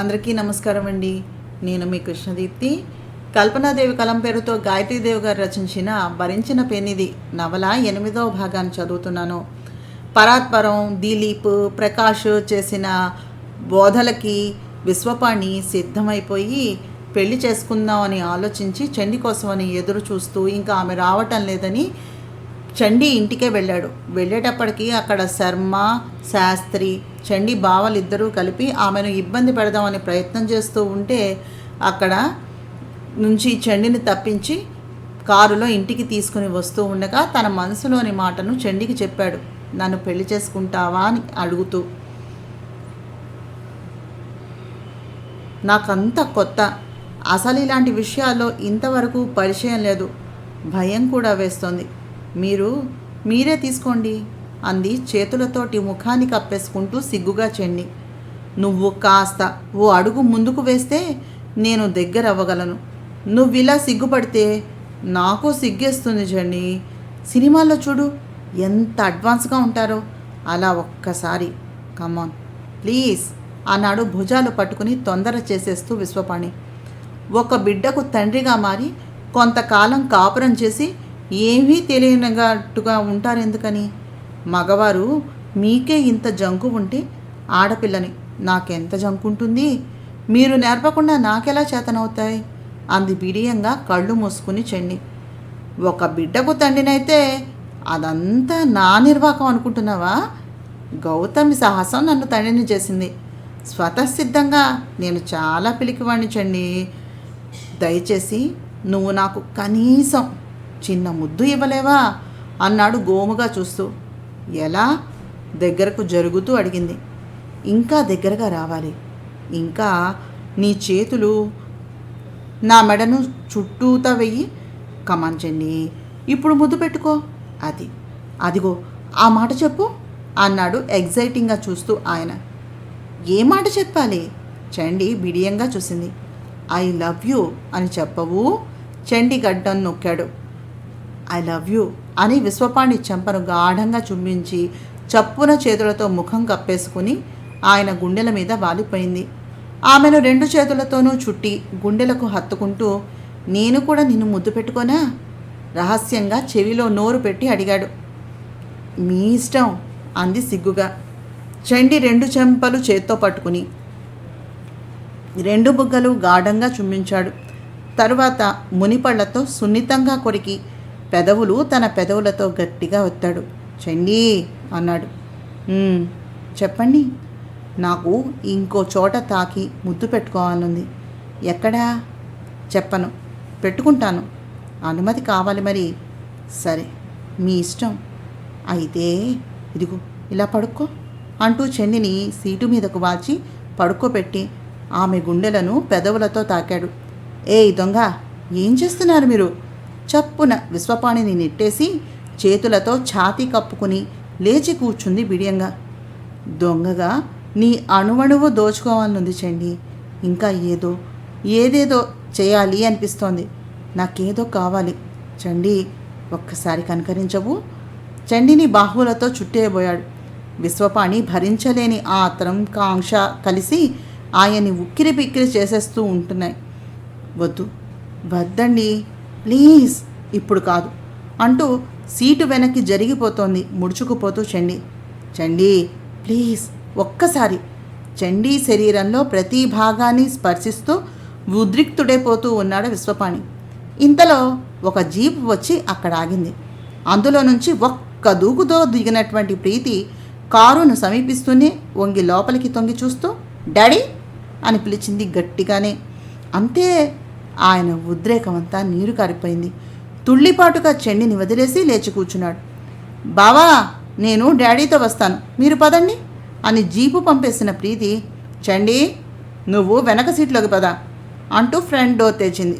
అందరికీ నమస్కారం అండి. నేను మీ కృష్ణదీప్తి. కల్పనాదేవి కలం పేరుతో గాయత్రీదేవి గారు రచించిన భరించిన పెనిది నవల ఎనిమిదవ భాగాన్ని చదువుతున్నాను. పరాత్పరం దిలీప్ ప్రకాష్ చేసిన బోధలకి విశ్వపాణి సిద్ధమైపోయి పెళ్ళి చేసుకుందామని ఆలోచించి చెండి కోసమని ఎదురు చూస్తూ ఇంకా ఆమె రావటం లేదని చండి ఇంటికే వెళ్ళాడు. వెళ్ళేటప్పటికి అక్కడ శర్మ శాస్త్రి చండి బావలిద్దరూ కలిపి ఆమెను ఇబ్బంది పెడదామని ప్రయత్నం చేస్తూ ఉంటే అక్కడ నుంచి చండిని తప్పించి కారులో ఇంటికి తీసుకుని వస్తూ ఉండగా తన మనసులోని మాటను చండికి చెప్పాడు. నన్ను పెళ్ళి చేసుకుంటావా? అని అడుగుతూ. నాకంత కొత్త. అసలు ఇలాంటి విషయాల్లో ఇంతవరకు పరిచయం లేదు. భయం కూడా వేస్తోంది. మీరు మీరే తీసుకోండి అంది చేతులతోటి ముఖాన్ని కప్పేసుకుంటూ సిగ్గుగా చెండి నువ్వు కాస్త ఓ అడుగు ముందుకు వేస్తే నేను దగ్గర అవ్వగలను నువ్విలా సిగ్గుపడితే నాకు సిగ్గేస్తుంది చండి సినిమాల్లో చూడు ఎంత అడ్వాన్స్గా ఉంటారో. అలా ఒక్కసారి కమాన్ ప్లీజ్ అన్నాడు భుజాలు పట్టుకుని తొందర చేసేస్తూ విశ్వపాణి. ఒక బిడ్డకు తండ్రిగా మారి కొంతకాలం కాపురం చేసి ఏమీ తెలియనట్టుగా ఉంటారెందుకని మగవారు మీకే ఇంత జంకు ఉంటే ఆడపిల్లని నాకెంత జంకుంటుంది మీరు నేర్పకుండా నాకెలా చేతనవుతాయి? అంది బిడియంగా కళ్ళు మూసుకుని చెండి. ఒక బిడ్డకు తండ్రినైతే అదంతా నా నిర్వాకం అనుకుంటున్నావా? గౌతమి సాహసం నన్ను తండ్రిని చేసింది. స్వతసిద్ధంగా నేను చాలా పిలికివాణ్ణి చండి. దయచేసి నువ్వు నాకు కనీసం చిన్న ముద్దు ఇవ్వలేవా? అన్నాడు గోముగా చూస్తూ. ఎలా? దగ్గరకు జరుగుతూ అడిగింది. ఇంకా దగ్గరగా రావాలి. ఇంకా నీ చేతులు నా మెడను చుట్టూతా వెయ్యి. కమాంచండి ఇప్పుడు ముద్దు పెట్టుకో. అది అదిగో ఆ మాట చెప్పు అన్నాడు ఎగ్జైటింగ్గా చూస్తూ ఆయన. ఏ మాట చెప్పాలి? చండి బిడియంగా చూసింది. ఐ లవ్ యూ అని చెప్పవు? చండి గడ్డం నొక్కాడు. ఐ లవ్ యూ అని విశ్వపాణి చెంపను గాఢంగా చుంబించి చప్పున చేతులతో ముఖం కప్పేసుకుని ఆయన గుండెల మీద వాలిపోయింది. ఆమెను రెండు చేతులతోనూ చుట్టి గుండెలకు హత్తుకుంటూ నేను కూడా నిన్ను ముద్దు పెట్టుకోనా? రహస్యంగా చెవిలో నోరు పెట్టి అడిగాడు. మీ ఇష్టం అంది సిగ్గుగా. చండి రెండు చెంపలు చేత్తో పట్టుకుని రెండు బుగ్గలు గాఢంగా చుమ్మించాడు. తరువాత మునిపళ్ళతో సున్నితంగా కొరికి పెదవులు తన పెదవులతో గట్టిగా ఒత్తాడు. చండి అన్నాడు. చెప్పండి. నాకు ఇంకో చోట తాకి ముద్దు పెట్టుకోవాలనుంది. ఎక్కడా? చెప్పను. పెట్టుకుంటాను. అనుమతి కావాలి మరి. సరే మీ ఇష్టం. అయితే ఇదిగో ఇలా పడుకో అంటూ చెన్నిని సీటు మీదకు వాల్చి పడుకోబెట్టి ఆమె గుండెలను పెదవులతో తాకాడు. ఏయ్ దొంగ ఏం చేస్తున్నారు మీరు? చప్పున విశ్వపాణిని నెట్టేసి చేతులతో ఛాతీ కప్పుకుని లేచి కూర్చుంది బిడియంగా. దొంగగా నీ అణువణువు దోచుకోవాలనుంది చండి. ఇంకా ఏదో ఏదేదో చేయాలి అనిపిస్తోంది. నాకేదో కావాలి. చండి ఒక్కసారి కనకరించవు. చండిని బాహువులతో చుట్టేయబోయాడు. విశ్వపాణి భరించలేని ఆ కాంక్ష కలిసి ఆయన్ని ఉక్కిరి బిక్కిరి చేసేస్తూ ఉంటున్నాయి. వద్దు. వద్దండి. ప్లీజ్ ఇప్పుడు కాదు. అంటూ సీటు వెనక్కి జరిగిపోతోంది ముడుచుకుపోతూ చండి. చండి ప్లీజ్ ఒక్కసారి. చండీ శరీరంలో ప్రతి భాగాన్ని స్పర్శిస్తూ ఉద్రిక్తుడైపోతూ ఉన్నాడు విశ్వపాణి. ఇంతలో ఒక జీప్ వచ్చి అక్కడ ఆగింది. అందులో నుంచి ఒక్క దూకుతో దిగినటువంటి ప్రీతి కారును సమీపిస్తూనే వంగి లోపలికి తొంగి చూస్తూ డాడీ! అని పిలిచింది గట్టిగానే. అంతే ఆయన ఉద్రేకమంతా నీరు కారిపోయింది. తుళ్ళిపాటుగా చెండిని వదిలేసి లేచి కూర్చున్నాడు. బావా నేను డాడీతో వస్తాను. మీరు పదండి అని జీపు పంపేసిన ప్రీతి చండి నువ్వు వెనక సీట్లోకి పద అంటూ ఫ్రంట్ డోర్ తెచ్చింది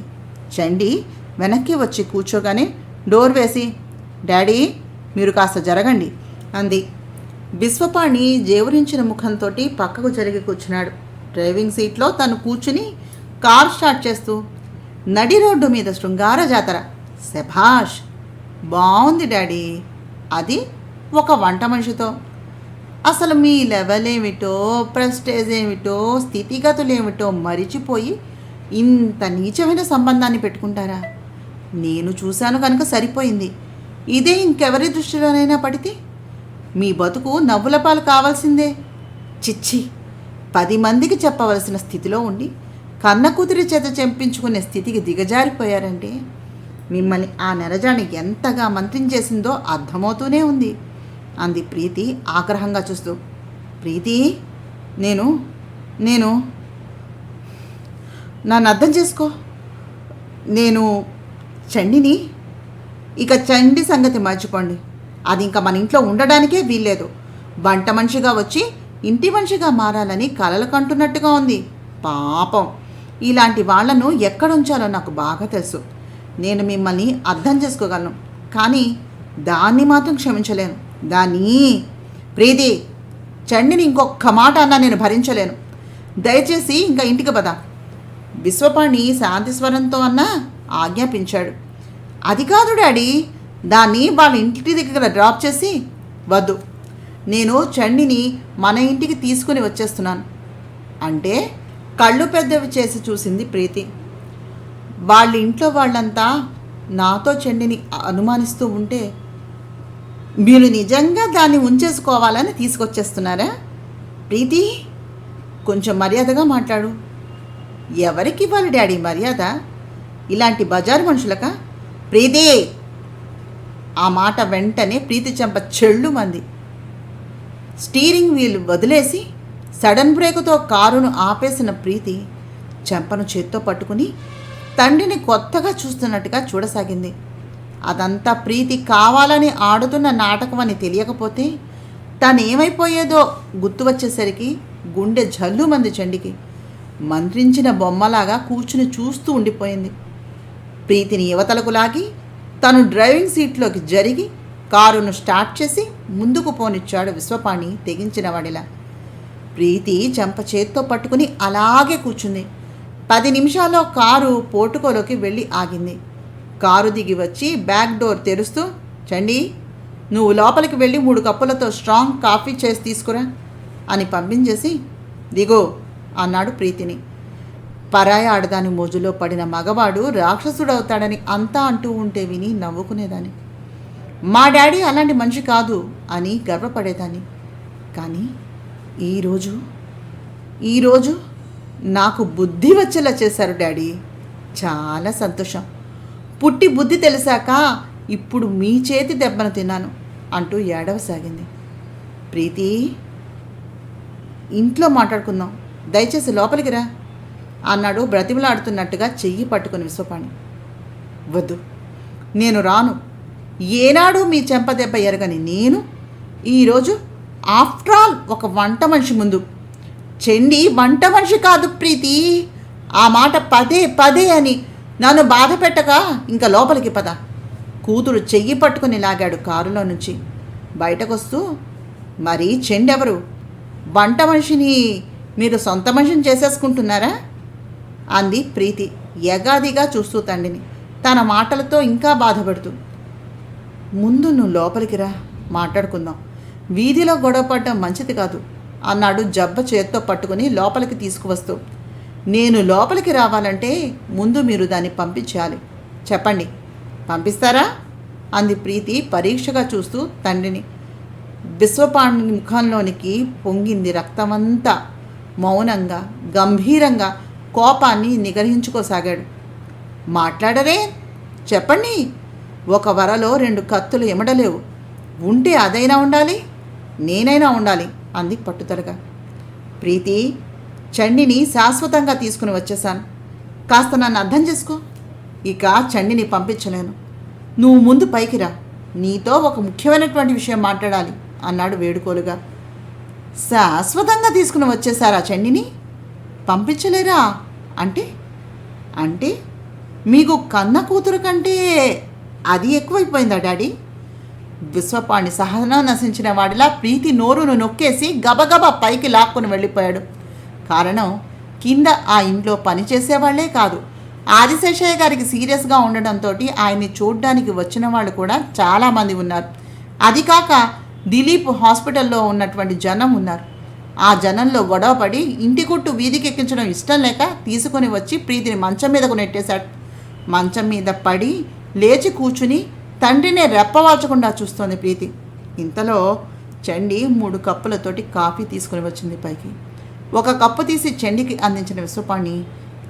చండి వెనక్కి వచ్చి కూర్చోగానే డోర్ వేసి డాడీ మీరు కాస్త జరగండి అంది. విశ్వపాణి జేవరించిన ముఖంతో పక్కకు జరిగి కూర్చున్నాడు. డ్రైవింగ్ సీట్లో తను కూర్చుని కార్ స్టార్ట్ చేస్తూ నడి రోడ్డు మీద శృంగార జాతర. శభాష్ బాగుంది డాడీ. అది ఒక వంట మనిషితో. అసలు మీ లెవెల్ ఏమిటో ప్రెస్టేజ్ ఏమిటో స్థితిగతులు ఏమిటో మరిచిపోయి ఇంత నీచమైన సంబంధాన్ని పెట్టుకుంటారా? నేను చూశాను కనుక సరిపోయింది. ఇదే ఇంకెవరి దృష్టిలోనైనా పడితే? మీ బతుకు నవ్వుల పాలు కావాల్సిందే. చిచ్చి పది మందికి చెప్పవలసిన స్థితిలో ఉండి కన్న కూతురి చేత చెంపించుకునే స్థితికి దిగజారిపోయారంటే మిమ్మల్ని ఆ నెరజాని ఎంతగా మంత్రించేసిందో అర్థమవుతూనే ఉంది. అంది ప్రీతి ఆగ్రహంగా చూస్తూ. ప్రీతి నేను నేను నన్ను అర్థం చేసుకో. నేను చండిని ఇక చండి సంగతి మర్చిపోండి. అది ఇంకా మన ఇంట్లో ఉండడానికే వీల్లేదు. వంట మనిషిగా వచ్చి ఇంటి మనిషిగా మారాలని కలలు కంటున్నట్టుగా ఉంది. పాపం. ఇలాంటి వాళ్ళను ఎక్కడ ఉంచాలో నాకు బాగా తెలుసు. నేను మిమ్మల్ని అర్థం చేసుకోగలను. కానీ దాన్ని మాత్రం క్షమించలేను. దాన్ని ప్రీతి చండిని ఇంకొక మాట అన్నా నేను భరించలేను. దయచేసి ఇంకా ఇంటికి పద. విశ్వపాణి శాంతి స్వరంతో అన్నా ఆజ్ఞాపించాడు. అది కాదు డాడీ దాన్ని వాళ్ళ ఇంటి దగ్గర డ్రాప్ చేసి వద్దు. నేను చండిని మన ఇంటికి తీసుకుని వచ్చేస్తున్నాను. అంటే కళ్ళు పెద్దవి చేసి చూసింది ప్రీతి. వాళ్ళ ఇంట్లో వాళ్ళంతా నాతో చెండిని అనుమానిస్తూ ఉంటే మీరు నిజంగా దాన్ని ఉంచేసుకోవాలని తీసుకొచ్చేస్తున్నారా? ప్రీతి కొంచెం మర్యాదగా మాట్లాడు. ఎవరికి ఇవ్వాలి డాడీ మర్యాద? ఇలాంటి బజారు మనుషులక? ప్రీతి! ఆ మాట వెంటనే ప్రీతి చెంప చెళ్ళు మంది. స్టీరింగ్ వీల్ వదిలేసి సడన్ బ్రేకుతో కారును ఆపేసిన ప్రీతి చెంపను చేత్తో పట్టుకుని తండ్రిని కొత్తగా చూస్తున్నట్టుగా చూడసాగింది. అదంతా ప్రీతి కావాలని ఆడుతున్న నాటకం అని తెలియకపోతే తనేమైపోయేదో గుర్తు వచ్చేసరికి గుండె జల్లు మంది చండికి. మంత్రించిన బొమ్మలాగా కూర్చుని చూస్తూ ఉండిపోయింది. ప్రీతిని యువతలకు లాగి తను డ్రైవింగ్ సీట్లోకి జరిగి కారును స్టార్ట్ చేసి ముందుకు పోనిచ్చాడు విశ్వపాణి తెగించిన వాడిలా. ప్రీతి చెంప చేత్తో పట్టుకుని అలాగే కూర్చుంది. పది నిమిషాల్లో కారు పోటుకోలోకి వెళ్ళి ఆగింది. కారు దిగి వచ్చి బ్యాక్ డోర్ తెరుస్తూ చండి నువ్వు లోపలికి వెళ్ళి మూడు కప్పులతో స్ట్రాంగ్ కాఫీ చేసి తీసుకురా అని పంపించేసి దిగో అన్నాడు ప్రీతిని. పరాయ ఆడదాని మోజులో పడిన మగవాడు రాక్షసుడవుతాడని అంతా అంటూ ఉంటే విని నవ్వుకునేదాన్ని. మా డాడీ అలాంటి మనిషి కాదు అని గర్వపడేదాన్ని. కానీ ఈరోజు ఈరోజు నాకు బుద్ధి వచ్చేలా చేశారు డాడీ. చాలా సంతోషం. పుట్టి బుద్ధి తెలిసాక ఇప్పుడు మీ చేతి దెబ్బను తిన్నాను అంటూ ఏడవసాగింది ప్రీతి ఇంట్లో మాట్లాడుకుందాం. దయచేసి లోపలికి రా అన్నాడు బ్రతిమలాడుతున్నట్టుగా చెయ్యి పట్టుకుని విశ్వపాణి. వద్దు నేను రాను. ఏనాడు మీ చెంప దెబ్బ ఎరగని నేను ఈరోజు ఆఫ్టర్ ఆల్ ఒక వంట మనిషి ముందు. చెండి వంట మనిషి కాదు ప్రీతి. ఆ మాట పదే పదే అని. నన్ను బాధ పెట్టక ఇంకా లోపలికి పద. కూతురు చెయ్యి పట్టుకుని లాగాడు కారులో నుంచి. బయటకొస్తూ మరి చెండెవరు? వంట మనిషిని మీరు సొంత మనిషిని చేసేసుకుంటున్నారా? అంది ప్రీతి యగాదిగా చూస్తూ తండ్రిని. తన మాటలతో ఇంకా బాధపడుతూ ముందు నువ్వు లోపలికి రా మాట్లాడుకుందాం. వీధిలో గొడవపడడం మంచిది కాదు. అన్నాడు జబ్బ చేత్తో పట్టుకుని లోపలికి తీసుకువస్తూ. నేను లోపలికి రావాలంటే ముందు మీరు దాన్ని పంపించాలి. చెప్పండి. పంపిస్తారా? అంది ప్రీతి పరీక్షగా చూస్తూ తండ్రిని. విశ్వపాణి ముఖంలోనికి పొంగింది రక్తమంతా. మౌనంగా గంభీరంగా కోపాన్ని నిగ్రహించుకోసాగాడు. మాట్లాడరే? చెప్పండి. ఒక వరలో రెండు కత్తులు ఎమడలేవు. ఉంటే అదైనా ఉండాలి. నేనైనా ఉండాలి అంది పట్టుదలగా. ప్రీతి చండిని శాశ్వతంగా తీసుకుని వచ్చేసాను కాస్త నన్ను అర్థం చేసుకో. ఇక చండిని పంపించలేను. నువ్వు ముందు పైకి రా. నీతో ఒక ముఖ్యమైనటువంటి విషయం మాట్లాడాలి అన్నాడు వేడుకోలుగా. శాశ్వతంగా తీసుకుని వచ్చేశారా చండిని? పంపించలేరా? అంటే? అంటే? మీకు కన్న కూతురు కంటే అది ఎక్కువైపోయిందా డాడీ? విశ్వపాణి సహనం నశించిన వాడిలా ప్రీతి నోరును నొక్కేసి గబగబా పైకి లాక్కుని వెళ్ళిపోయాడు. కారణం కింద ఆ ఇంట్లో పనిచేసేవాళ్ళే కాదు. ఆదిశేషయ్య గారికి సీరియస్గా ఉండడంతో ఆయన్ని చూడ్డానికి వచ్చిన వాళ్ళు కూడా చాలామంది ఉన్నారు. అది కాక దిలీప్ హాస్పిటల్లో ఉన్నటువంటి జనం ఉన్నారు. ఆ జనంలో గొడవ పడి ఇంటి కొట్టు వీధికి ఎక్కించడం ఇష్టం లేక తీసుకొని వచ్చి ప్రీతిని మంచం మీదకు నెట్టేశాడు. మంచం మీద పడి లేచి కూర్చుని తండ్రినే రెప్పవాల్చకుండా చూస్తోంది ప్రీతి. ఇంతలో చండి మూడు కప్పులతోటి కాఫీ తీసుకుని వచ్చింది పైకి. ఒక కప్పు తీసి చండికి అందించిన విశ్వపాణి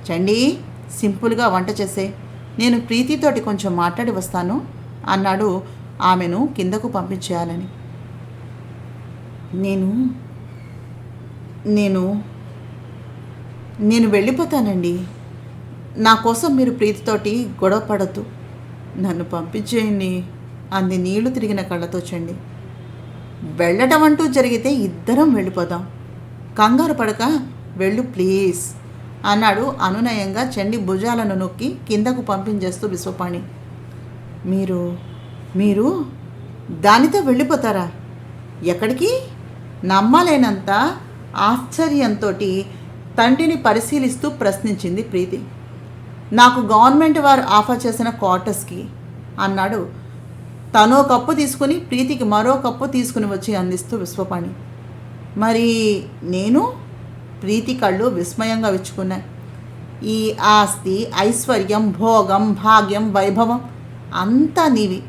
చండి సింపుల్గా వంట చేసే. నేను ప్రీతితోటి కొంచెం మాట్లాడి వస్తాను అన్నాడు ఆమెను కిందకు పంపించేయాలని. నేను నేను నేను వెళ్ళిపోతానండి. నా కోసం మీరు ప్రీతితోటి గొడవ పడద్దు. నన్ను పంపించేయండి. అంది నీళ్ళు తిరిగిన కళ్ళతో చెండి. వెళ్ళటం అంటూ జరిగితే ఇద్దరం వెళ్ళిపోదాం. కంగారు పడక వెళ్ళు ప్లీజ్ అన్నాడు అనునయంగా చండి భుజాలను నొక్కి కిందకు పంపించేస్తూ విశ్వపాణి. మీరు మీరు దానితో వెళ్ళిపోతారా? ఎక్కడికి? నమ్మలేనంత ఆశ్చర్యంతో తండ్రిని పరిశీలిస్తూ ప్రశ్నించింది ప్రీతి. నాకు గవర్నమెంట్ వారు ఆఫర్ చేసిన క్వార్టర్స్కి అన్నాడు. తనో కప్పు తీసుకుని ప్రీతికి మరో కప్పు తీసుకుని వచ్చి అందిస్తూ విశ్వపాణి. మరి నేను ప్రీతి కళ్ళు విస్మయంగా విచ్చుకున్నాయి ఈ ఆస్తి ఐశ్వర్యం భోగం భాగ్యం వైభవం అంతా నీవి.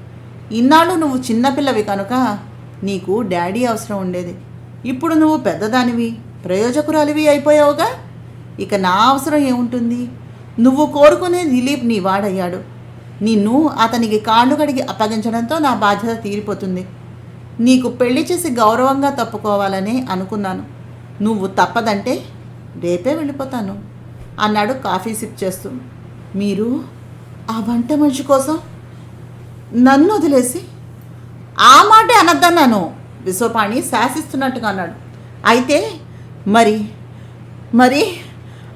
ఇన్నాళ్ళు నువ్వు చిన్నపిల్లవి కనుక నీకు డాడీ అవసరం ఉండేది. ఇప్పుడు నువ్వు పెద్దదానివి ప్రయోజకురాలివి అయిపోయావుగా. ఇక నా అవసరం ఏముంటుంది? నువ్వు కోరుకునే దిలీప్ నీ వాడయ్యాడు. నిన్ను అతనికి కాళ్ళు కడిగి అప్పగించడంతో నా బాధ్యత తీరిపోతుంది. నీకు పెళ్ళి చేసి గౌరవంగా తప్పుకోవాలని అనుకున్నాను. నువ్వు తప్పదంటే రేపే వెళ్ళిపోతాను అన్నాడు కాఫీ సిప్ చేస్తూ. మీరు ఆ వంట మనిషి కోసం నన్ను వదిలేసి ఆ మాటే అనద్దన్నాను విశ్వపాణి శాసిస్తున్నట్టుగా అన్నాడు. అయితే మరి మరి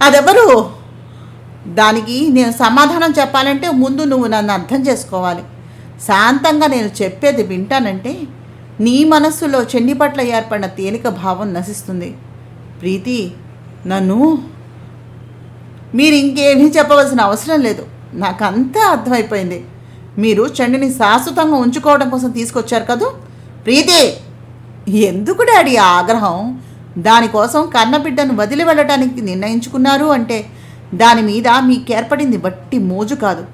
అదెవరు? దానికి నేను సమాధానం చెప్పాలంటే ముందు నువ్వు నన్ను అర్థం చేసుకోవాలి. శాంతంగా నేను చెప్పేది వింటానంటే నీ మనస్సులో చెండి పట్ల ఏర్పడిన తేలిక భావం నశిస్తుంది. ప్రీతి నన్ను మీరు ఇంకేమీ చెప్పవలసిన అవసరం లేదు. నాకు అర్థమైపోయింది. మీరు చండిని శాశ్వతంగా ఉంచుకోవడం కోసం తీసుకొచ్చారు కదూ? ప్రీతి ఎందుకు డాడీ ఆగ్రహం? దానికోసం కన్నబిడ్డను వదిలి వెళ్ళడానికి నిర్ణయించుకున్నారు అంటే దాని మీద మీకేర్పడింది బట్టి మోజు కాదు.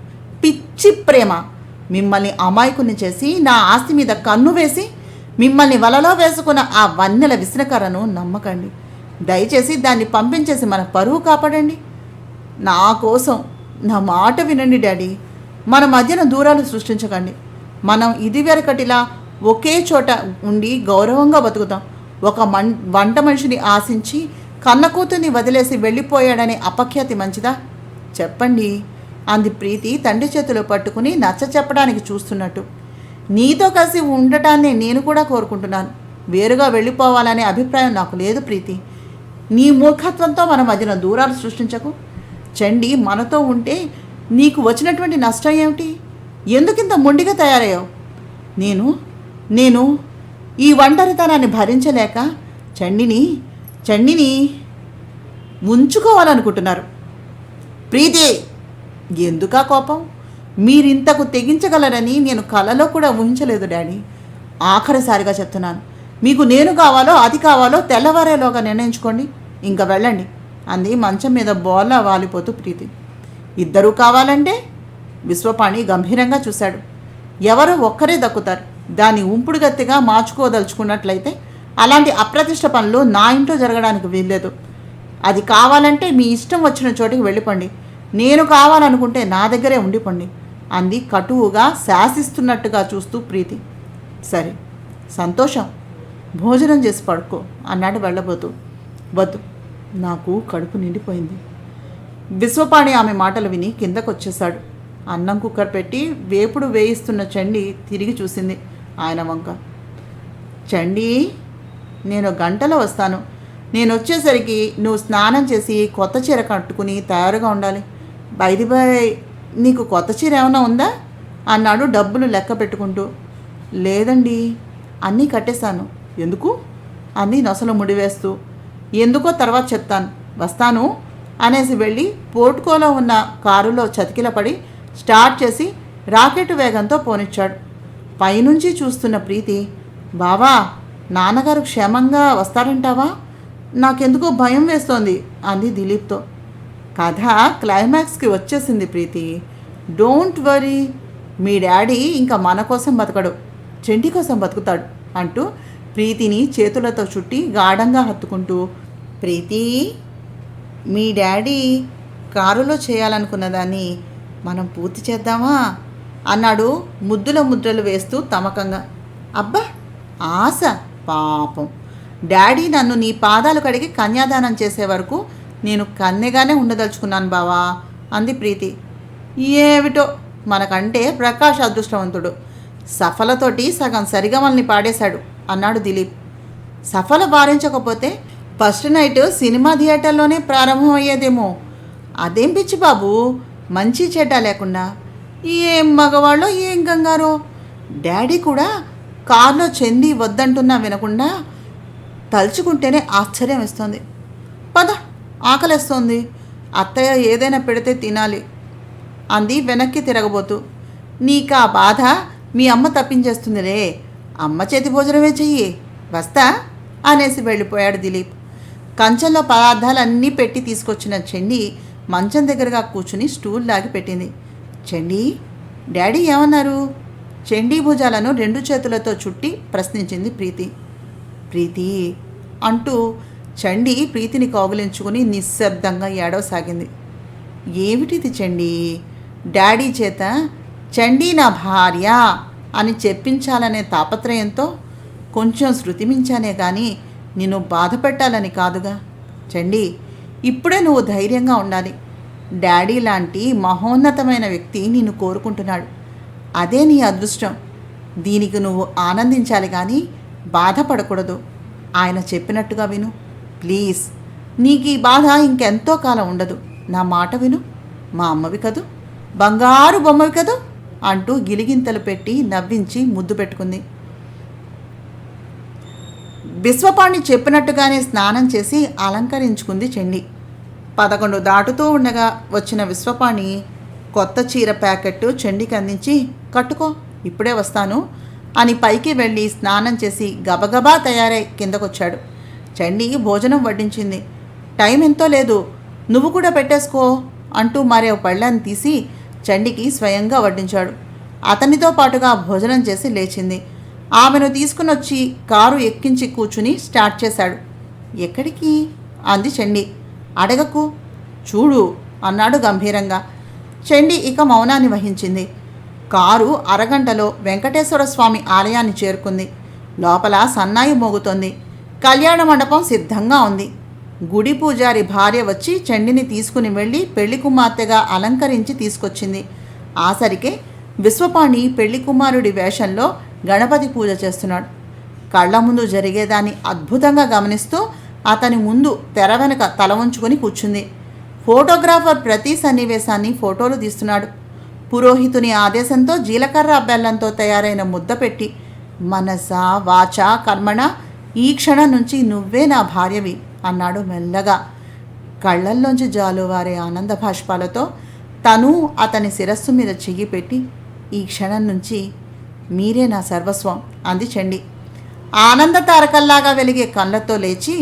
పిచ్చి ప్రేమ. మిమ్మల్ని అమాయకుని చేసి నా ఆస్తి మీద కన్ను వేసి మిమ్మల్ని వలలో వేసుకున్న ఆ వన్నెల విసనకరను నమ్మకండి. దయచేసి దాన్ని పంపించేసి మన పరువు కాపాడండి. నా కోసం నా మాట వినండి డాడీ. మన మధ్యన దూరాలు సృష్టించకండి. మనం ఇదివరకటిలా ఒకే చోట ఉండి గౌరవంగా బతుకుతాం. ఒక మన్ వంట మనిషిని ఆశించి కన్న కూతుర్ని వదిలేసి వెళ్ళిపోయాడనే అపఖ్యాతి మంచిదా? చెప్పండి. అంది ప్రీతి తండ్రి చేతిలో పట్టుకుని నచ్చ చెప్పడానికి చూస్తున్నట్టు. నీతో కలిసి ఉండటాన్ని నేను కూడా కోరుకుంటున్నాను. వేరుగా వెళ్ళిపోవాలనే అభిప్రాయం నాకు లేదు ప్రీతి. నీ మూర్ఖత్వంతో మనం మధ్యన దూరాలు సృష్టించకు. చండి మనతో ఉంటే నీకు వచ్చినటువంటి నష్టం ఏమిటి? ఎందుకింత మొండిగా తయారయ్యావు? నేను నేను ఈ ఒంటరితనాన్ని భరించలేక చండిని చండిని ఉంచుకోవాలనుకుంటున్నారు ప్రీతి ఎందుకా కోపం? మీరింతకు తెగించగలరని నేను కలలో కూడా ఊహించలేదు డాడీ. ఆఖరిసారిగా చెప్తున్నాను. మీకు నేను కావాలో అది కావాలో తెల్లవారేలోగా నిర్ణయించుకోండి. ఇంకా వెళ్ళండి. అంది మంచం మీద బోలా వాలిపోతూ ప్రీతి. ఇద్దరూ కావాలంటే? విశ్వపాణి గంభీరంగా చూశాడు. ఎవరో ఒక్కరే దక్కుతారు. దాన్ని ఉంపుడు గత్తిగా మార్చుకోదలుచుకున్నట్లయితే అలాంటి అప్రతిష్ట పనులు నా ఇంట్లో జరగడానికి వీల్లేదు. అది కావాలంటే మీ ఇష్టం వచ్చిన చోటికి వెళ్ళిపోండి. నేను కావాలనుకుంటే నా దగ్గరే ఉండిపోండి. అంది కటువుగా శాసిస్తున్నట్టుగా చూస్తూ ప్రీతి. సరే సంతోషం. భోజనం చేసి పడుకో అన్నాడు వెళ్ళబోతూ. వద్దు నాకు కడుపు నిండిపోయింది. విశ్వపాణి ఆమె మాటలు విని కిందకొచ్చేశాడు. అన్నం కుక్కర్ పెట్టి వేపుడు వేయిస్తున్న చండి తిరిగి చూసింది ఆయన వంక. చండి? నేను గంటలో వస్తాను. నేను వచ్చేసరికి నువ్వు స్నానం చేసి కొత్త చీర కట్టుకుని తయారుగా ఉండాలి. బైది బై నీకు కొత్త చీర ఏమైనా ఉందా? అన్నాడు డబ్బులు లెక్క పెట్టుకుంటూ. లేదండి అన్నీ కట్టేశాను. ఎందుకు? అని నొసలు ముడివేస్తూ. ఎందుకో తర్వాత చెప్తాను. వస్తాను అనేసి వెళ్ళి పోర్టుకోలో ఉన్న కారులో చతికిలపడి స్టార్ట్ చేసి రాకెట్ వేగంతో పోనిచ్చాడు. పైనుంచి చూస్తున్న ప్రీతి బావా నాన్నగారు క్షేమంగా వస్తారంటావా నాకెందుకో భయం వేస్తోంది అంది దిలీప్తో. కథ క్లైమాక్స్కి వచ్చేసింది ప్రీతి. డోంట్ వరీ మీ డాడీ ఇంకా మన కోసం బతకడు చెంటి కోసం బతుకుతాడు అంటూ ప్రీతిని చేతులతో చుట్టి గాఢంగా హత్తుకుంటూ ప్రీతి మీ డాడీ కారులో చేయాలనుకున్న దాన్ని మనం పూర్తి చేద్దామా? అన్నాడు ముద్దుల ముద్రలు వేస్తూ తమకంగా. అబ్బా ఆశ! పాపం. డాడీ నన్ను నీ పాదాలు కడిగి కన్యాదానం చేసే వరకు నేను కన్నెగానే ఉండదలుచుకున్నాను బావా అంది ప్రీతి. ఏమిటో? మనకంటే ప్రకాష్ అదృష్టవంతుడు. సఫలతోటి సగం సరిగమల్ని పాడేశాడు అన్నాడు దిలీప్. సఫల భారించకపోతే ఫస్ట్ నైట్ సినిమా థియేటర్లోనే ప్రారంభమయ్యేదేమో. అదేం పిచ్చి బాబు? మంచి చెడ్డ లేకుండా. ఏం మగవాళ్ళో ఏం గంగారో డాడీ కూడా కార్లో చెంది వద్దంటున్నా వినకుండా తలుచుకుంటేనే ఆశ్చర్యం వేస్తుంది. పద ఆకలేస్తోంది. అత్తయ్య ఏదైనా పెడితే తినాలి అంది వెనక్కి తిరగబోతూ. నీకా బాధ మీ అమ్మ తప్పించేస్తుందిలే. అమ్మ చేతి భోజనమే చెయ్యి. వస్తా అనేసి వెళ్ళిపోయాడు దిలీప్. కంచంలో పదార్థాలన్నీ పెట్టి తీసుకొచ్చిన చెండి మంచం దగ్గరగా కూర్చుని స్టూల్ లాగి పెట్టింది. చెండి డాడీ ఏమన్నారు? చెండీ భుజాలను రెండు చేతులతో చుట్టి ప్రశ్నించింది ప్రీతి. ప్రీతి! అంటూ చండి ప్రీతిని కౌగిలించుకుని నిశ్శబ్దంగా ఏడవసాగింది. ఏమిటిది చండి? డాడీ చేత చండీ నా భార్య అని చెప్పించాలనే తాపత్రయంతో కొంచెం శృతిమించానే కానీ నిన్ను బాధ పెట్టాలని కాదుగా. చండి! ఇప్పుడే నువ్వు ధైర్యంగా ఉండాలి. డాడీ లాంటి మహోన్నతమైన వ్యక్తి నిన్ను కోరుకుంటున్నాడు. అదే నీ అదృష్టం. దీనికి నువ్వు ఆనందించాలి కానీ బాధపడకూడదు. ఆయన చెప్పినట్టుగా విను. ప్లీజ్. నీకు ఈ బాధ ఇంకెంతో కాలం ఉండదు. నా మాట విను. మా అమ్మవి కదూ? బంగారు బొమ్మవి కదూ? అంటూ గిలిగింతలు పెట్టి నవ్వించి ముద్దు పెట్టుకుంది. బిశ్వపాణి చెప్పినట్టుగానే స్నానం చేసి అలంకరించుకుంది చెండి. పదకొండు దాటుతూ ఉండగా వచ్చిన విశ్వపాణి కొత్త చీర ప్యాకెట్ చెండికి అందించి కట్టుకో ఇప్పుడే వస్తాను అని పైకి వెళ్ళి స్నానం చేసి గబగబా తయారై కిందకొచ్చాడు. చండి భోజనం వడ్డించింది. టైం ఎంతో లేదు నువ్వు కూడా పెట్టేసుకో అంటూ మరే పళ్ళాన్ని తీసి చండికి స్వయంగా వడ్డించాడు. అతనితో పాటుగా భోజనం చేసి లేచింది. ఆమెను తీసుకునొచ్చి కారు ఎక్కించి కూర్చుని స్టార్ట్ చేశాడు. ఎక్కడికి? అంది చండి. అడగకు. చూడు అన్నాడు గంభీరంగా. చండి ఇక మౌనాన్ని వహించింది. కారు అరగంటలో వెంకటేశ్వర స్వామి ఆలయాన్ని చేరుకుంది. లోపల సన్నాయి మోగుతోంది. కళ్యాణ మండపం సిద్ధంగా ఉంది. గుడి పూజారి భార్య వచ్చి చండిని తీసుకుని వెళ్ళి పెళ్ళి కుమార్తెగా అలంకరించి తీసుకొచ్చింది. ఆసరికే విశ్వపాణి పెళ్ళి కుమారుడి వేషంలో గణపతి పూజ చేస్తున్నాడు. కళ్ళ ముందు జరిగేదాన్ని అద్భుతంగా గమనిస్తూ అతని ముందు తెర వెనుక తల ఉంచుకొని కూర్చుంది. ఫోటోగ్రాఫర్ ప్రతి సన్నివేశాన్ని ఫోటోలు తీస్తున్నాడు. పురోహితుని ఆదేశంతో జీలకర్ర బెల్లంతో తయారైన ముద్ద పెట్టి మనస వాచ కర్మణ ఈ క్షణం నుంచి నువ్వే నా భార్యవి అన్నాడు మెల్లగా. కళ్ళల్లోంచి జాలువారే ఆనంద భాష్పాలతో తను అతని శిరస్సు మీద చెయ్యి పెట్టి ఈ క్షణం నుంచి మీరే నా సర్వస్వం అంది చండి. ఆనంద తారకల్లాగా వెలిగే కళ్ళతో లేచి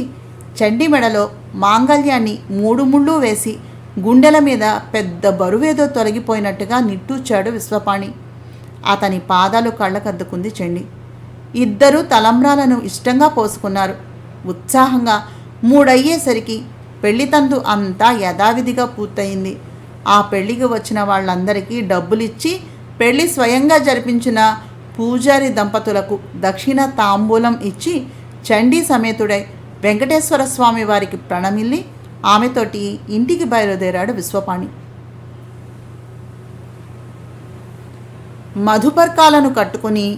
చండి మెడలో మాంగల్యాన్ని మూడు ముళ్ళు వేసి గుండెల మీద పెద్ద బరువేదో తొలగిపోయినట్టుగా నిట్టూచాడు విశ్వపాణి. అతని పాదాలు కళ్ళకద్దుకుంది చెండి. ఇద్దరూ తలంబ్రాలను ఇష్టంగా పోసుకున్నారు. ఉత్సాహంగా మూడయ్యేసరికి పెళ్ళితందు అంతా యథావిధిగా పూర్తయింది. ఆ పెళ్ళికి వచ్చిన వాళ్ళందరికీ డబ్బులిచ్చి పెళ్ళి స్వయంగా జరిపించిన పూజారి దంపతులకు దక్షిణ తాంబూలం ఇచ్చి చండీ సమేతుడై వెంకటేశ్వర స్వామి వారికి ప్రణమిల్లి ఆమెతోటి ఇంటికి బయలుదేరాడు విశ్వపాణి. మధుపర్కాలను కట్టుకుని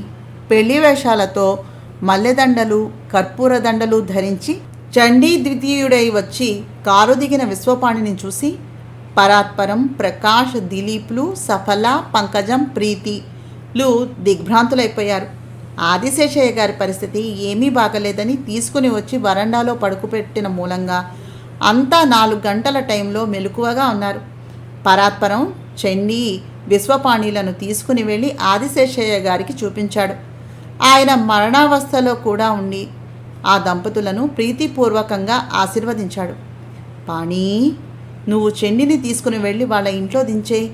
పెళ్ళి వేషాలతో మల్లెదండలు కర్పూర దండలు ధరించి చండీ ద్వితీయుడై వచ్చి కారు దిగిన విశ్వపాణిని చూసి పరాత్పరం ప్రకాష్ దిలీప్లు సఫల పంకజం ప్రీతిలు దిగ్భ్రాంతులైపోయారు. ఆదిశేషయ్య గారి పరిస్థితి ఏమీ బాగలేదని తీసుకుని వచ్చి వరండాలో పడుకుపెట్టిన మూలంగా అంతా నాలుగు గంటల టైంలో మెలకువగా ఉన్నారు. పరాత్పరం చెన్ని విశ్వపాణిలను తీసుకుని వెళ్ళి ఆదిశేషయ్య గారికి చూపించాడు. ఆయన మరణావస్థలో కూడా ఉండి ఆ దంపతులను ప్రీతిపూర్వకంగా ఆశీర్వదించాడు. పాణి నువ్వు చెండిని తీసుకుని వెళ్ళి వాళ్ళ ఇంట్లో దించే.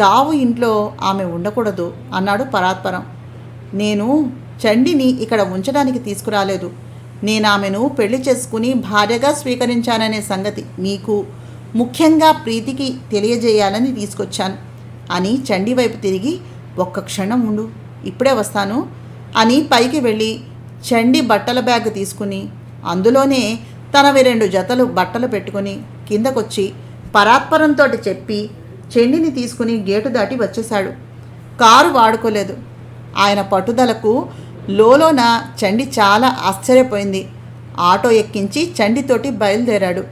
చావు ఇంట్లో ఆమె ఉండకూడదు అన్నాడు పరాత్పరం. నేను చండిని ఇక్కడ ఉంచడానికి తీసుకురాలేదు. నేను ఆమెను పెళ్ళి చేసుకుని భార్యగా స్వీకరించాననే సంగతి మీకు ముఖ్యంగా ప్రీతికి తెలియజేయాలని తీసుకొచ్చాను. అని చండి వైపు తిరిగి ఒక్క క్షణం ఉండు ఇప్పుడే వస్తాను అని పైకి వెళ్ళి చండి బట్టల బ్యాగ్ తీసుకుని అందులోనే తనవి రెండు జతలు బట్టలు పెట్టుకుని కిందకొచ్చి పరాత్పరంతో చెప్పి చెండిని తీసుకుని గేటు దాటి వచ్చేశాడు. కారు వాడుకోలేదు. ఆయన పట్టుదలకు లోలోన చండి చాలా ఆశ్చర్యపోయింది. ఆటో ఎక్కించి చండితోటి బయలుదేరాడు.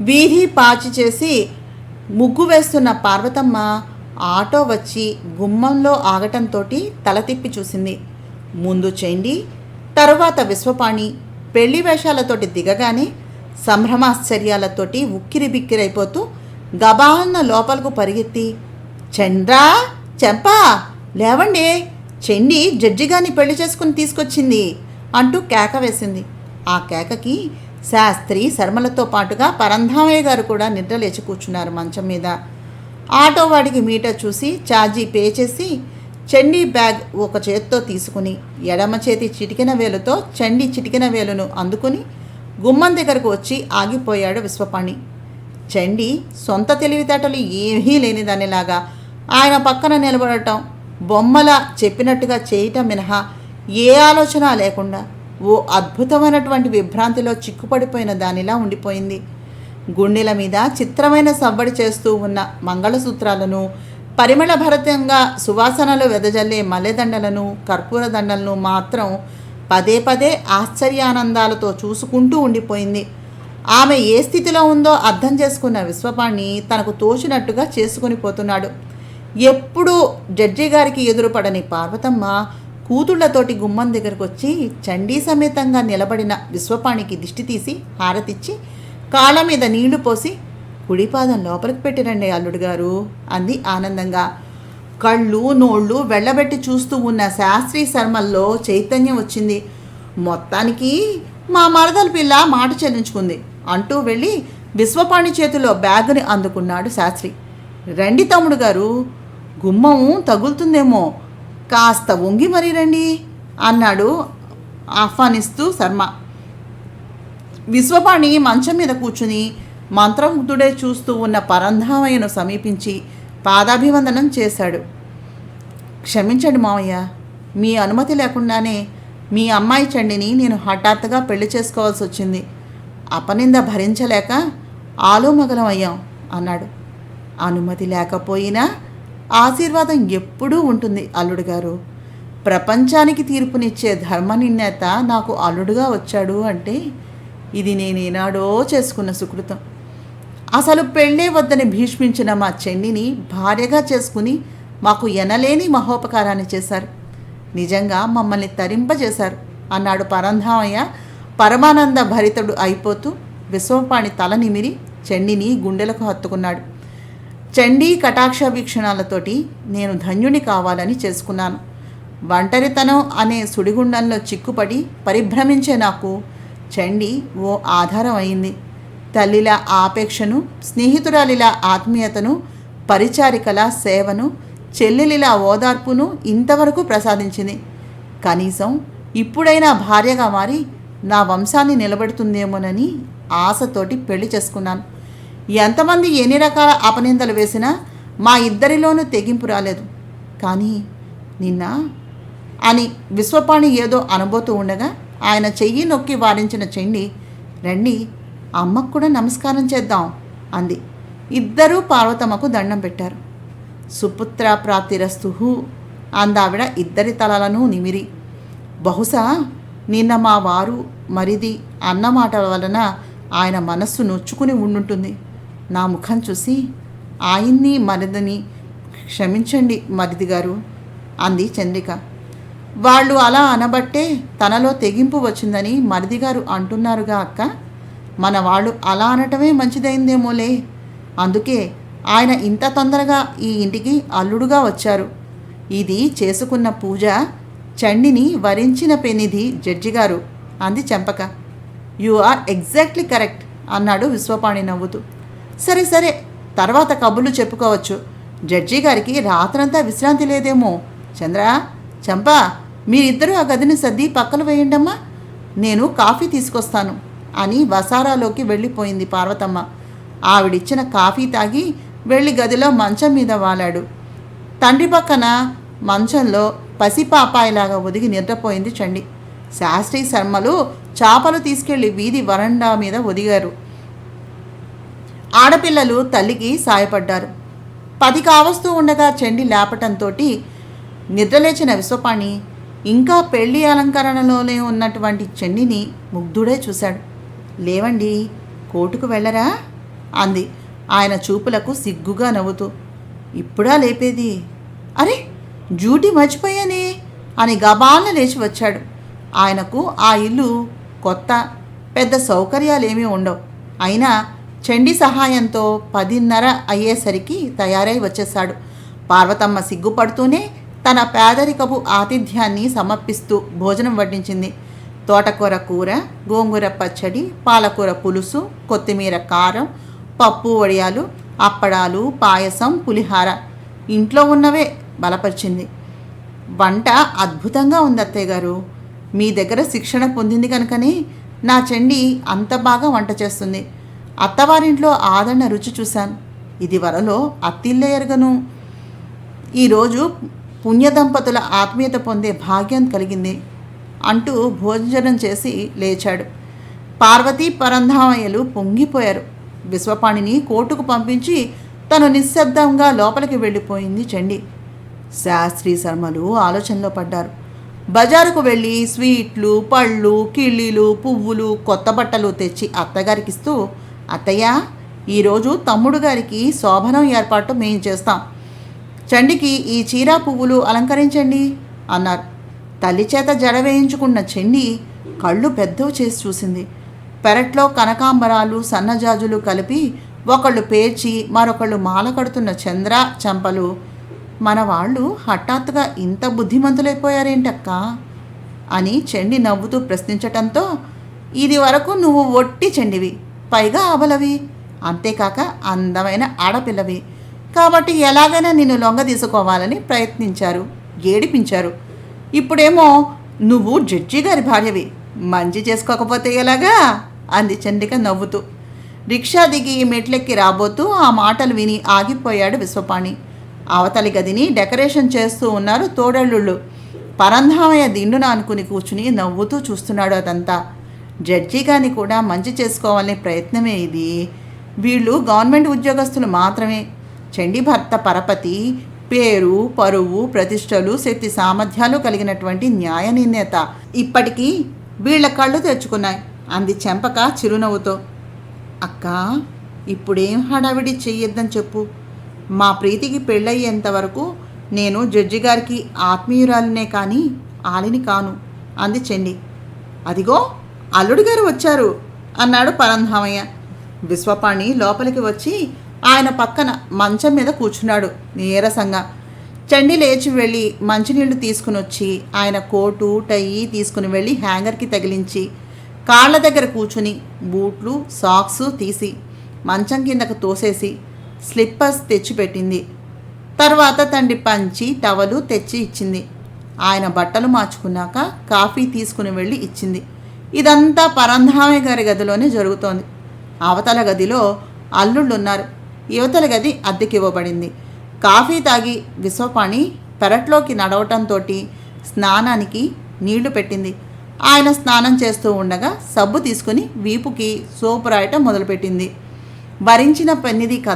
వీధి పాచి చేసి ముగ్గు వేస్తున్న పార్వతమ్మ ఆటో వచ్చి గుమ్మంలో ఆగటంతో తల తిప్పి చూసింది. ముందు చెండి తరువాత విశ్వపాణి పెళ్ళి వేషాలతోటి దిగగానే సంభ్రమాశ్చర్యాలతోటి ఉక్కిరి బిక్కిరైపోతూ గబాన్న లోపలకు పరిగెత్తి చండ్రా చెప్పా లేవండి. చెండి జడ్జిగాని పెళ్ళి చేసుకుని తీసుకొచ్చింది అంటూ కేక వేసింది. ఆ కేకకి శాస్త్రి శర్మలతో పాటుగా పరంధామయ్య గారు కూడా నిద్ర లేచి కూర్చున్నారు మంచం మీద. ఆటో వాడికి మీటర్ చూసి ఛార్జీ పే చేసి చండీ బ్యాగ్ ఒక చేత్తో తీసుకుని ఎడమ చేతి చిటికిన వేలుతో చండీ చిటికిన వేలును అందుకుని గుమ్మం దగ్గరకు వచ్చి ఆగిపోయాడు విశ్వపాణి. చండి సొంత తెలివితేటలు ఏమీ లేనిదానిలాగా ఆయన పక్కన నిలబడటం బొమ్మల చెప్పినట్టుగా చేయటం మినహా ఏ ఆలోచన లేకుండా ఓ అద్భుతమైనటువంటి విభ్రాంతిలో చిక్కుపడిపోయిన దానిలా ఉండిపోయింది. గుండెల మీద చిత్రమైన సవ్వడి చేస్తూ ఉన్న మంగళసూత్రాలను పరిమళ భరితంగా సువాసనలు వెదజల్లే మల్లెదండలను కర్పూర దండలను మాత్రం పదే పదే ఆశ్చర్యానందాలతో చూసుకుంటూ ఉండిపోయింది. ఆమె ఏ స్థితిలో ఉందో అర్థం చేసుకున్న విశ్వపాణి తనకు తోచినట్టుగా చేసుకుని పోతున్నాడు. ఎప్పుడూ జడ్జి గారికి ఎదురుపడని పార్వతమ్మ కూతుళ్ళతోటి గుమ్మం దగ్గరకు వచ్చి చండీ సమేతంగా నిలబడిన విశ్వపాణికి దిష్టి తీసి హారతిచ్చి కాళ్ళ మీద నీళ్ళు పోసి కుడిపాదం లోపలికి పెట్టిరండి అల్లుడు గారు అంది ఆనందంగా. కళ్ళు నోళ్ళు వెళ్ళబెట్టి చూస్తూ ఉన్న శాస్త్రి శర్మల్లో చైతన్యం వచ్చింది. మొత్తానికి మా మరదల పిల్ల మాట చెల్లించుకుంది అంటూ వెళ్ళి విశ్వపాణి చేతిలో బ్యాగుని అందుకున్నాడు శాస్త్రి. రండి తమ్ముడు గారు గుమ్మం తగులుతుందేమో. కాస్త వంగి మరీ రండి అన్నాడు ఆహ్వానిస్తూ శర్మ. విశ్వపాణి మంచం మీద కూర్చుని మంత్రముగ్ధుడే చూస్తూ ఉన్న పరంధామయ్యను సమీపించి పాదాభివందనం చేశాడు. క్షమించండి మావయ్య మీ అనుమతి లేకుండానే మీ అమ్మాయి చండిని నేను హఠాత్తుగా పెళ్ళి చేసుకోవాల్సి వచ్చింది. అపనింద భరించలేక ఆలోమగలం అయ్యాం అన్నాడు. అనుమతి లేకపోయినా ఆశీర్వాదం ఎప్పుడూ ఉంటుంది అల్లుడు గారు. ప్రపంచానికి తీర్పునిచ్చే ధర్మ నిర్ణేత నాకు అల్లుడుగా వచ్చాడు అంటే ఇది నేనేనాడో చేసుకున్న సుకృతం. అసలు పెళ్ళే వద్దని భీష్మించిన మా చెన్నిని భార్యగా చేసుకుని మాకు ఎనలేని మహోపకారాన్ని చేశారు. నిజంగా మమ్మల్ని తరింపజేశారు అన్నాడు పరంధామయ్య. పరమానంద భరితుడు అయిపోతూ విశ్వపాణి తల నిమిరి చెండిని గుండెలకు హత్తుకున్నాడు. చండీ కటాక్ష వీక్షణాలతోటి నేను ధన్యుని కావాలని చేసుకున్నాను. ఒంటరితనం అనే సుడిగుండంలో చిక్కుపడి పరిభ్రమించే నాకు చండి ఓ ఆధారం అయింది. తల్లిలా ఆపేక్షను స్నేహితురాలిలా ఆత్మీయతను పరిచారికల సేవను చెల్లెలిలా ఓదార్పును ఇంతవరకు ప్రసాదించింది. కనీసం ఇప్పుడైనా భార్యగా మారి నా వంశాన్ని నిలబెడుతుందేమోనని ఆశతోటి పెళ్ళి చేసుకున్నాను. ఎంతమంది ఎన్ని రకాల అపనిందలు వేసినా మా ఇద్దరిలోనూ తెగింపు రాలేదు. కానీ నిన్న అని విశ్వపాణి ఏదో అనబోతూ ఉండగా ఆయన చెయ్యి నొక్కి వారించిన చెండి రండి అమ్మకు కూడా నమస్కారం చేద్దాం అంది. ఇద్దరూ పార్వతమ్మకు దండం పెట్టారు. సుపుత్ర ప్రాప్తిరస్తు అందావిడ ఇద్దరి తలలను నిమిరి. బహుశా నిన్న మా వారు మరిది అన్న మాటల వలన ఆయన మనస్సు నొచ్చుకుని ఉండుంటుంది. నా ముఖం చూసి ఆయన్ని మరిదని క్షమించండి మరిది గారు అంది చంద్రిక. వాళ్ళు అలా అనబట్టే తనలో తెగింపు వచ్చిందని మరిది గారు అంటున్నారుగా అక్క. మన వాళ్ళు అలా అనటమే మంచిదైందేమోలే. అందుకే ఆయన ఇంత తొందరగా ఈ ఇంటికి అల్లుడుగా వచ్చారు. ఇది చేసుకున్న పూజ చండిని వరించిన పెనిధి జడ్జి గారు అంది చెంపక. యు ఆర్ ఎగ్జాక్ట్లీ కరెక్ట్ అన్నాడు విశ్వపాణి నవ్వుతూ. సరే సరే. తర్వాత కబుర్లు చెప్పుకోవచ్చు. జడ్జి గారికి రాత్రంతా విశ్రాంతి లేదేమో. చంద్ర చంపా మీరిద్దరూ ఆ గదిని సర్ది పక్కన వేయండమ్మా. నేను కాఫీ తీసుకొస్తాను అని వసారాలోకి వెళ్ళిపోయింది పార్వతమ్మ. ఆవిడిచ్చిన కాఫీ తాగి వెళ్ళి గదిలో మంచం మీద వాలాడు. తండ్రి పక్కన మంచంలో పసిపాపాయిలాగా ఒదిగి నిద్రపోయింది చండి. శాస్త్రి శర్మలు చేపలు తీసుకెళ్ళి వీధి వరండా మీద ఒదిగారు. ఆడపిల్లలు తల్లికి సాయపడ్డారు. పది కావస్తూ ఉండగా చెండి లేపటంతో నిద్రలేచిన విశ్వపాణి ఇంకా పెళ్ళి అలంకరణలోనే ఉన్నటువంటి చెండిని ముగ్ధుడే చూశాడు. లేవండి కోర్టుకు వెళ్ళరా? అంది. ఆయన చూపులకు సిగ్గుగా నవ్వుతూ ఇప్పుడా లేపేది? అరే డ్యూటీ మర్చిపోయానే? అని గబాలను లేచి వచ్చాడు. ఆయనకు ఆ ఇల్లు కొత్త పెద్ద సౌకర్యాలేమీ ఉండవు. అయినా చండి సహాయంతో పదిన్నర అయ్యేసరికి తయారై వచ్చేశాడు. పార్వతమ్మ సిగ్గుపడుతూనే తన పేదరికపు ఆతిథ్యాన్ని సమర్పిస్తూ భోజనం వడ్డించింది. తోటకూర కూర గోంగూర పచ్చడి పాలకూర పులుసు కొత్తిమీర కారం పప్పు వడియాలు అప్పడాలు పాయసం పులిహార ఇంట్లో ఉన్నవే బలపరిచింది. వంట అద్భుతంగా ఉంది అత్తయ్య గారు. మీ దగ్గర శిక్షణ పొందింది కనుకనే నా చెండి అంత బాగా వంట చేస్తుంది. అత్తవారింట్లో ఆదరణ రుచి చూశాను. ఇది వరలో అత్తిల్లే ఎరగను. ఈరోజు పుణ్యదంపతుల ఆత్మీయత పొందే భాగ్యం కలిగింది అంటూ భోజనం చేసి లేచాడు. పార్వతీ పరంధామయ్యలు పొంగిపోయారు. విశ్వపాణిని కోర్టుకు పంపించి తను నిశ్శబ్దంగా లోపలికి వెళ్ళిపోయింది చండి. శాస్త్రి శర్మలు ఆలోచనలో పడ్డారు. బజారుకు వెళ్ళి స్వీట్లు పళ్ళు కిళ్ళీలు పువ్వులు కొత్త బట్టలు తెచ్చి అత్తగారికిస్తూ అత్తయ్య ఈరోజు తమ్ముడు గారికి శోభనం ఏర్పాటు మేము చేస్తాం. చండికి ఈ చీరా పువ్వులు అలంకరించండి అన్నారు. తల్లి చేత జడ వేయించుకున్న చెండి కళ్ళు పెద్దవి చేసి చూసింది. పెరట్లో కనకాంబరాలు సన్నజాజులు కలిపి ఒకళ్ళు పేర్చి మరొకళ్ళు మాల కడుతున్న చంద్ర చంపలు. మన వాళ్ళు హఠాత్తుగా ఇంత బుద్ధిమంతులైపోయారేంటక్క? అని చెండి నవ్వుతూ ప్రశ్నించటంతో ఇది వరకు నువ్వు ఒట్టి చెండివి. పైగా అబలవి అంతేకాక అందమైన ఆడపిల్లవి. కాబట్టి ఎలాగైనా నిన్ను లొంగ తీసుకోవాలని ప్రయత్నించారు ఏడిపించారు. ఇప్పుడేమో నువ్వు జడ్జి గారి భార్యవి. మంచి చేసుకోకపోతే ఎలాగా? అంది చండిక నవ్వుతూ. రిక్షా దిగి మెట్లెక్కి రాబోతూ ఆ మాటలు విని ఆగిపోయాడు విశ్వపాణి. అవతలి గదిని డెకరేషన్ చేస్తూ ఉన్నారు తోడళ్ళుళ్ళు. పరంధామయ్య దిండున అనుకుని కూర్చుని నవ్వుతూ చూస్తున్నాడు అదంతా. జడ్జి గారిని కూడా మంచి చేసుకోవాలనే ప్రయత్నమే ఇది. వీళ్ళు గవర్నమెంట్ ఉద్యోగస్తులు మాత్రమే. చండి భర్త పరపతి పేరు పరువు ప్రతిష్టలు శక్తి సామర్థ్యాలు కలిగినటువంటి న్యాయ నిర్ణేత ఇప్పటికీ వీళ్ళ కళ్ళు తెచ్చుకున్నాయి అంది చెంపక చిరునవ్వుతో. అక్క ఇప్పుడేం హడావిడి చెయ్యొద్దని చెప్పు. మా ప్రీతికి పెళ్ళయ్యేంత వరకు నేను జడ్జి గారికి ఆత్మీయురాలినే కానీ ఆలిని కాను అంది చెండి. అదిగో అల్లుడు గారు వచ్చారు అన్నాడు పరంధామయ్య. విశ్వపాణి లోపలికి వచ్చి ఆయన పక్కన మంచం మీద కూర్చున్నాడు నీరసంగా. చండి లేచి వెళ్ళి మంచినీళ్ళు తీసుకుని వచ్చి ఆయన కోటు టై తీసుకుని వెళ్ళి హ్యాంగర్కి తగిలించి కాళ్ళ దగ్గర కూర్చుని బూట్లు సాక్స్ తీసి మంచం కిందకు తోసేసి స్లిప్పర్స్ తెచ్చిపెట్టింది. తర్వాత తండ్రి పంచి టవలు తెచ్చి ఇచ్చింది. ఆయన బట్టలు మార్చుకున్నాక కాఫీ తీసుకుని వెళ్ళి ఇచ్చింది. ఇదంతా పరంధామయ్య గారి గదిలోనే జరుగుతోంది. అవతల గదిలో అల్లుళ్ళున్నారు. యువతల గది అద్దెకివ్వబడింది. కాఫీ తాగి విశ్వపాణి పెరట్లోకి నడవటంతో స్నానానికి నీళ్ళు పెట్టింది. ఆయన స్నానం చేస్తూ ఉండగా సబ్బు తీసుకుని వీపుకి సోపు రాయటం మొదలుపెట్టింది. భరించిన పెన్నిది కథ